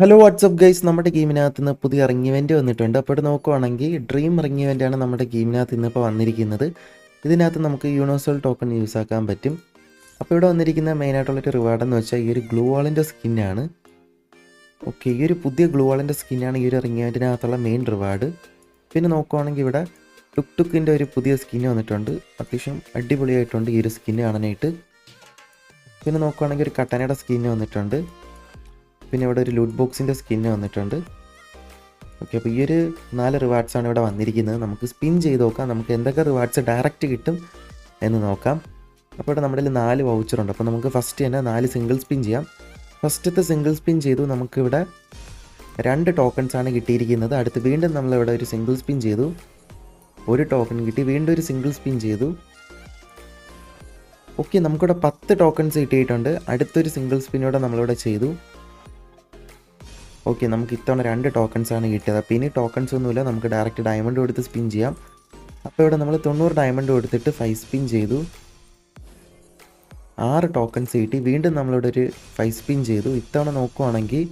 Hello WhatsApp guys നമ്മുടെ ഗെയിമിനകത്ത് നിന്ന് പുതിയ റിംഗ് വന്നിട്ടുണ്ട്. അപ്പോൾ ഇവിടെ നോക്കുവാണെങ്കിൽ ഡ്രീം റിംഗ് നമ്മുടെ ഗെയിമിനകത്ത് ഇന്നിപ്പോൾ വന്നിരിക്കുന്നത്. ഇതിനകത്ത് നമുക്ക് യൂണിവേഴ്സൽ ടോക്കൺ യൂസ് ആക്കാൻ പറ്റും. അപ്പോൾ ഇവിടെ വന്നിരിക്കുന്ന മെയിനായിട്ടുള്ളൊരു റിവാർഡ് എന്ന് വെച്ചാൽ ഈ ഒരു ഗ്ലൂ വാളിന്റെ സ്കിന്നാണ് ഓക്കെ ഈ ഒരു പുതിയ ഗ്ലൂ വാളിന്റെ സ്കിന്നാണ് ഈ ഒരു റിംഗ് മെയിൻ റിവാർഡ് പിന്നെ നോക്കുവാണെങ്കിൽ ഇവിടെ ടുക് ടുക്കിന്റെ ഒരു പുതിയ സ്കിന്ന് വന്നിട്ടുണ്ട്. അത്യാവശ്യം അടിപൊളിയായിട്ടുണ്ട് ഈ ഒരു സ്കിന്ന് കാണാനായിട്ട്. പിന്നെ നോക്കുവാണെങ്കിൽ ഒരു കട്ടനയുടെ സ്കിന്ന് വന്നിട്ടുണ്ട്. പിന്നെ ഇവിടെ ഒരു ലൂട്ട് ബോക്സിന്റെ സ്കിന്ന് വന്നിട്ടുണ്ട്. ഓക്കെ അപ്പോൾ ഈ ഒരു നാല് റിവാർഡ്സാണ് ഇവിടെ വന്നിരിക്കുന്നത്. നമുക്ക് സ്പിൻ ചെയ്ത് നോക്കാം. നമുക്ക് എന്തൊക്കെ റിവാർഡ്സ് ഡയറക്റ്റ് കിട്ടും എന്ന് നോക്കാം. അപ്പോൾ ഇവിടെ നമ്മുടെ നാല് വൗച്ചറുണ്ട് അപ്പോൾ നമുക്ക് ഫസ്റ്റ് തന്നെ നാല് സിംഗിൾ സ്പിൻ ചെയ്യാം. ഫസ്റ്റത്തെ സിംഗിൾ സ്പിൻ ചെയ്തു. നമുക്കിവിടെ രണ്ട് ടോക്കൺസ് ആണ് കിട്ടിയിരിക്കുന്നത്. അടുത്ത് വീണ്ടും നമ്മളിവിടെ ഒരു സിംഗിൾ സ്പിൻ ചെയ്തു. ഒരു ടോക്കൺ കിട്ടി. വീണ്ടും ഒരു സിംഗിൾ സ്പിൻ ചെയ്തു. ഓക്കെ നമുക്കിവിടെ പത്ത് ടോക്കൺസ് കിട്ടിയിട്ടുണ്ട്. അടുത്തൊരു സിംഗിൾ സ്പിന്നോടെ നമ്മളിവിടെ ചെയ്തു. ഓക്കെ നമുക്ക് ഇത്തവണ രണ്ട് ടോക്കൺസ് ആണ് കിട്ടിയത്. അപ്പോൾ ഇനി ടോക്കൺസ് ഒന്നുമില്ല. നമുക്ക് ഡയറക്റ്റ് ഡയമണ്ട് കൊടുത്ത് സ്പിൻ ചെയ്യാം. അപ്പോൾ ഇവിടെ നമ്മൾ തൊണ്ണൂറ് ഡയമണ്ട് കൊടുത്തിട്ട് ഫൈവ് സ്പിൻ ചെയ്തു. ആറ് ടോക്കൺസ് കിട്ടി. വീണ്ടും നമ്മളിവിടെ ഒരു ഫൈവ് സ്പിൻ ചെയ്തു. ഇത്തവണ നോക്കുവാണെങ്കിൽ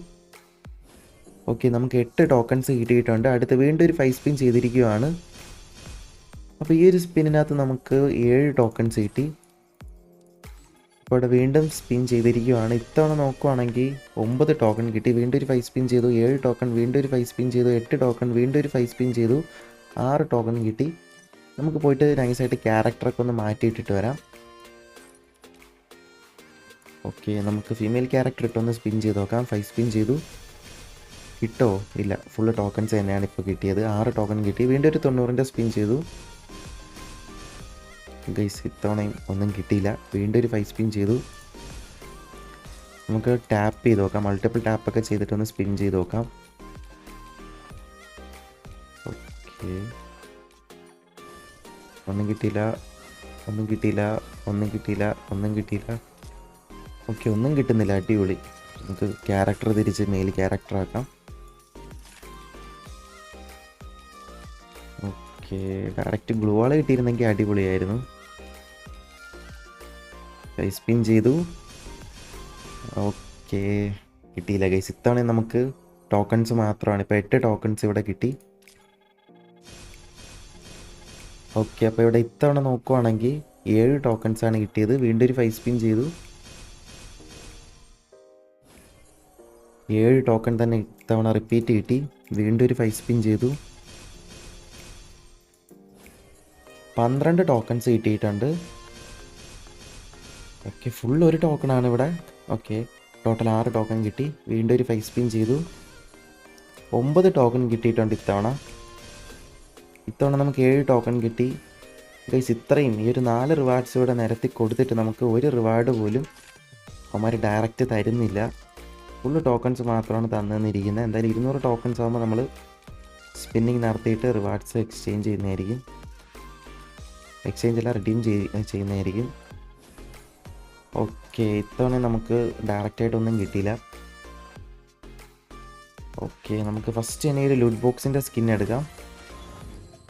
ഓക്കെ നമുക്ക് എട്ട് ടോക്കൺസ് കിട്ടിയിട്ടുണ്ട്. അടുത്ത് വീണ്ടും ഒരു ഫൈവ് സ്പിൻ ചെയ്തിരിക്കുകയാണ് അപ്പോൾ ഈ ഒരു സ്പിന്നിനകത്ത് നമുക്ക് ഏഴ് ടോക്കൺസ് കിട്ടി. അപ്പോൾ ഇവിടെ വീണ്ടും സ്പിൻ ചെയ്തിരിക്കുകയാണ് ഇത്തവണ നോക്കുവാണെങ്കിൽ ഒമ്പത് ടോക്കൺ കിട്ടി. വീണ്ടും ഒരു ഫൈവ് സ്പിൻ ചെയ്തു. ഏഴ് ടോക്കൺ വീണ്ടും ഒരു ഫൈവ് സ്പിൻ ചെയ്തു. എട്ട് ടോക്കൺ വീണ്ടും ഒരു ഫൈവ് സ്പിൻ ചെയ്തു. ആറ് ടോക്കൺ കിട്ടി. നമുക്ക് പോയിട്ട് നൈസായിട്ട് ക്യാരക്ടറൊക്കെ ഒന്ന് മാറ്റിയിട്ടിട്ട് വരാം. ഓക്കെ നമുക്ക് ഫീമെയിൽ ക്യാരക്ടർ ഇട്ടൊന്ന് സ്പിൻ ചെയ്ത് നോക്കാം. ഫൈവ് സ്പിൻ ചെയ്തു. കിട്ടോ? ഇല്ല. ഫുള്ള് ടോക്കൺസ് തന്നെയാണ് ഇപ്പോൾ കിട്ടിയത്. ആറ് ടോക്കൺ കിട്ടി. വീണ്ടും ഒരു തൊണ്ണൂറിന്റെ സ്പിൻ ചെയ്തു. ഗൈസ് ഇത്തവണയും ഒന്നും കിട്ടിയില്ല. വീണ്ടും ഒരു ഫൈവ് സ്പിൻ ചെയ്തു. നമുക്ക് ടാപ്പ് ചെയ്ത് നോക്കാം. മൾട്ടിപ്പിൾ ടാപ്പൊക്കെ ചെയ്തിട്ടൊന്ന് സ്പിൻ ചെയ്ത് നോക്കാം. ഓക്കെ ഒന്നും കിട്ടിയില്ല. ഒന്നും കിട്ടിയില്ല. ഒന്നും കിട്ടിയില്ല. ഒന്നും കിട്ടിയില്ല. ഓക്കെ ഒന്നും കിട്ടുന്നില്ല. അടിപൊളി. നമുക്ക് ക്യാരക്ടർ തിരിച്ച് മെയിൽ ക്യാരക്ടർ ആക്കാം. ഓക്കെ ഡയറക്റ്റ് ഗ്ലൂ വാൾ കിട്ടിയിരുന്നെങ്കിൽ അടിപൊളിയായിരുന്നു. ഗൈസ് സ്പിൻ ചെയ്തു. ഓക്കെ കിട്ടിയില്ല ഗൈസ് ഇത്തവണ നമുക്ക് ടോക്കൺസ് മാത്രമാണ്. ഇപ്പോൾ എട്ട് ടോക്കൺസ് ഇവിടെ കിട്ടി. ഓക്കെ അപ്പോൾ ഇവിടെ ഇത്തവണ നോക്കുവാണെങ്കിൽ ഏഴ് ടോക്കൺസ് ആണ് കിട്ടിയത്. വീണ്ടും ഒരു ഫൈവ് സ്പിൻ ചെയ്തു. ഏഴ് ടോക്കൺ തന്നെ ഇത്തവണ റിപ്പീറ്റ് കിട്ടി. വീണ്ടും ഒരു ഫൈവ് സ്പിൻ ചെയ്തു. പന്ത്രണ്ട് ടോക്കൺസ് കിട്ടിയിട്ടുണ്ട്. ഓക്കെ ഫുൾ ഒരു ടോക്കണാണ് ഇവിടെ. ഓക്കെ ടോട്ടൽ ആറ് ടോക്കൺ കിട്ടി. വീണ്ടും ഒരു ഫൈവ് സ്പിൻ ചെയ്തു. ഒമ്പത് ടോക്കൺ കിട്ടിയിട്ടുണ്ട് ഇത്തവണ. ഇത്തവണ നമുക്ക് ഏഴ് ടോക്കൺ കിട്ടി. ഗൈസ് ഇത്രയും ഈ ഒരു നാല് റിവാർഡ്സ് ഇവിടെ നിരത്തി കൊടുത്തിട്ട് നമുക്ക് ഒരു റിവാർഡ് പോലും അവന്മാർ ഡയറക്റ്റ് തരുന്നില്ല. ഫുള്ള് ടോക്കൺസ് മാത്രമാണ് തന്നിരിക്കുന്നത്. എന്തായാലും ഇരുന്നൂറ് ടോക്കൺസ് ആകുമ്പോൾ നമ്മൾ സ്പിന്നിങ് നടത്തിയിട്ട് റിവാർഡ്സ് എക്സ്ചേഞ്ച് ചെയ്യുന്നതായിരിക്കും. എക്സ്ചേഞ്ച് എല്ലാം റിഡീം ചെയ്യുന്നതായിരിക്കും. ഓക്കെ ഇത്തവണ നമുക്ക് ഡയറക്റ്റായിട്ടൊന്നും കിട്ടിയില്ല. ഓക്കെ നമുക്ക് ഫസ്റ്റ് തന്നെ ഒരു ലുഡ് ബോക്സിന്റെ സ്കിൻ എടുക്കാം.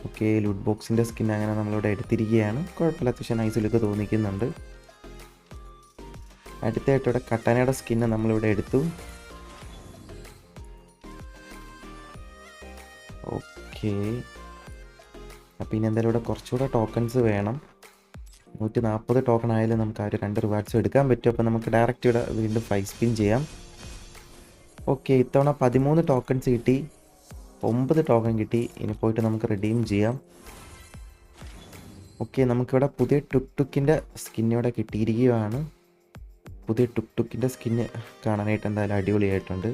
ഓക്കെ ലുഡ് ബോക്സിന്റെ സ്കിൻ അങ്ങനെ നമ്മളിവിടെ എടുത്തിരിക്കുകയാണ്. കുഴപ്പമില്ല അത്യാവശ്യം നൈസിലൊക്കെ ലുക്ക് തോന്നിക്കുന്നുണ്ട്. അടുത്തായിട്ട് ഇവിടെ കട്ടാനയുടെ സ്കിന്ന് നമ്മളിവിടെ എടുത്തു. ഓക്കെ അപ്പോൾ ഇനി എന്തായാലും ഇവിടെ കുറച്ചുകൂടെ ടോക്കൺസ് വേണം. നൂറ്റി നാൽപ്പത് ടോക്കൺ ആയാലും നമുക്ക് ആ ഒരു രണ്ട് റിവാർഡ്സും എടുക്കാൻ പറ്റും. അപ്പോൾ നമുക്ക് ഡയറക്റ്റ് ഇവിടെ വീണ്ടും ഫൈവ് സ്പിൻ ചെയ്യാം. ഓക്കെ ഇത്തവണ പതിമൂന്ന് ടോക്കൺസ് കിട്ടി. ഒമ്പത് ടോക്കൺ കിട്ടി. ഇനി പോയിട്ട് നമുക്ക് റിഡീം ചെയ്യാം. ഓക്കെ നമുക്കിവിടെ പുതിയ ടുക് ടുക്കിന്റെ സ്കിന്നിവിടെ കിട്ടിയിരിക്കുകയാണ്. പുതിയ ടുക് ടുക്കിന്റെ സ്കിന്ന് കാണാനായിട്ട് എന്തായാലും അടിപൊളിയായിട്ടുണ്ട്.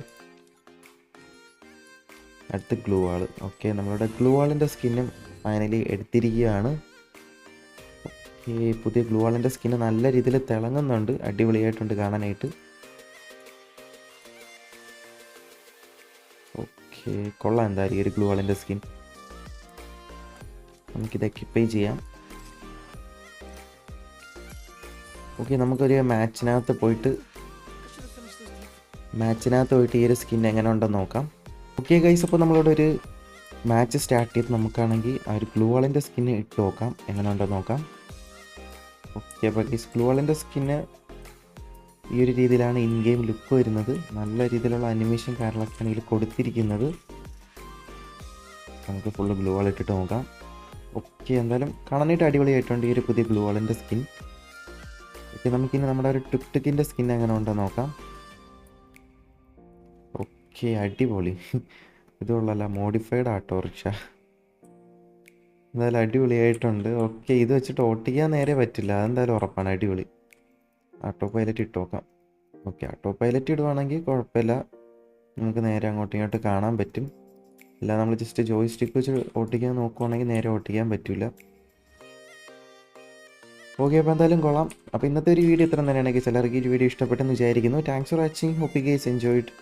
അടുത്ത് ഗ്ലൂ വാൾ ഓക്കെ നമ്മളുടെ ഗ്ലൂ വാളിന്റെ സ്കിന്നും ഫൈനലി എടുത്തിരിക്കുകയാണ്. ഓക്കെ പുതിയ ഗ്ലൂ വാളിന്റെ സ്കിന്ന് നല്ല രീതിയിൽ തിളങ്ങുന്നുണ്ട് അടിപൊളിയായിട്ടുണ്ട് കാണാനായിട്ട്. ഓക്കെ കൊള്ളാം എന്തായാലും ഈ ഒരു ഗ്ലൂ വാളിന്റെ സ്കിൻ. നമുക്കിത് എക്യുപ്പൈ ചെയ്യാം. ഓക്കെ നമുക്കൊരു മാച്ചിനകത്ത് പോയിട്ട് മാച്ചിനകത്ത് പോയിട്ട് ഈ ഒരു സ്കിൻ എങ്ങനെ ഉണ്ടെന്ന് നോക്കാം. ഓക്കെ ഗൈസ് അപ്പോൾ നമ്മളിവിടെ ഒരു മാച്ച് സ്റ്റാർട്ട് ചെയ്ത് നമുക്കാണെങ്കിൽ ആ ഒരു ഗ്ലൂ വാളിന്റെ സ്കിന്ന് ഇട്ട് നോക്കാം എങ്ങനെ ഉണ്ടെന്ന് നോക്കാം. അപ്പോൾ ഈ ഗ്ലൂ വാളിന്റെ സ്കിന്ന് ഈ ഒരു രീതിയിലാണ് ഇൻ ഗെയിം ലുക്ക് വരുന്നത്. നല്ല രീതിയിലുള്ള അനിമേഷൻ കാര്യങ്ങളൊക്കെയാണ് ഇതിൽ കൊടുത്തിരിക്കുന്നത്. നമുക്ക് ഫുള്ള് ഗ്ലൂ വാൾ ഇട്ടിട്ട് നോക്കാം. ഓക്കെ എന്തായാലും കാണാനായിട്ട് അടിപൊളിയായിട്ടുണ്ട് ഈ ഒരു പുതിയ ഗ്ലൂ വാളിന്റെ സ്കിൻ ഓക്കെ നമുക്കിനി നമ്മുടെ ഒരു ടുക് ടുക്കിന്റെ സ്കിൻ എങ്ങനെ ഉണ്ടെന്ന് നോക്കാം. ഓക്കെ അടിപൊളി. ഇതുള്ളല്ല മോഡിഫൈഡ് ഓട്ടോറിക്ഷ എന്തായാലും അടിപൊളിയായിട്ടുണ്ട്. ഓക്കെ ഇത് വെച്ചിട്ട് ഓട്ടിക്കാൻ നേരെ പറ്റില്ല. അതെന്തായാലും ഉറപ്പാണ്. അടിപൊളി. ഓട്ടോ പൈലറ്റ് ഇട്ടോക്കാം. ഓക്കെ ഓട്ടോ പൈലറ്റ് ഇടുവാണെങ്കിൽ കുഴപ്പമില്ല. നമുക്ക് നേരെ അങ്ങോട്ടും ഇങ്ങോട്ട് കാണാൻ പറ്റും. അല്ല നമ്മൾ ജസ്റ്റ് ജോയ് സ്റ്റിക്ക് വെച്ച് ഓട്ടിക്കാൻ നോക്കുവാണെങ്കിൽ നേരെ ഓട്ടിക്കാൻ പറ്റില്ല ഓക്കെ അപ്പോൾ എന്തായാലും കൊള്ളാം. അപ്പോൾ ഇന്നത്തെ ഒരു വീഡിയോ ഇത്ര തന്നെയാണെങ്കിൽ ചിലർക്ക് ഈ വീഡിയോ ഇഷ്ടപ്പെട്ടെന്ന് വിചാരിക്കുന്നു. Thanks for watching hope you guys enjoyed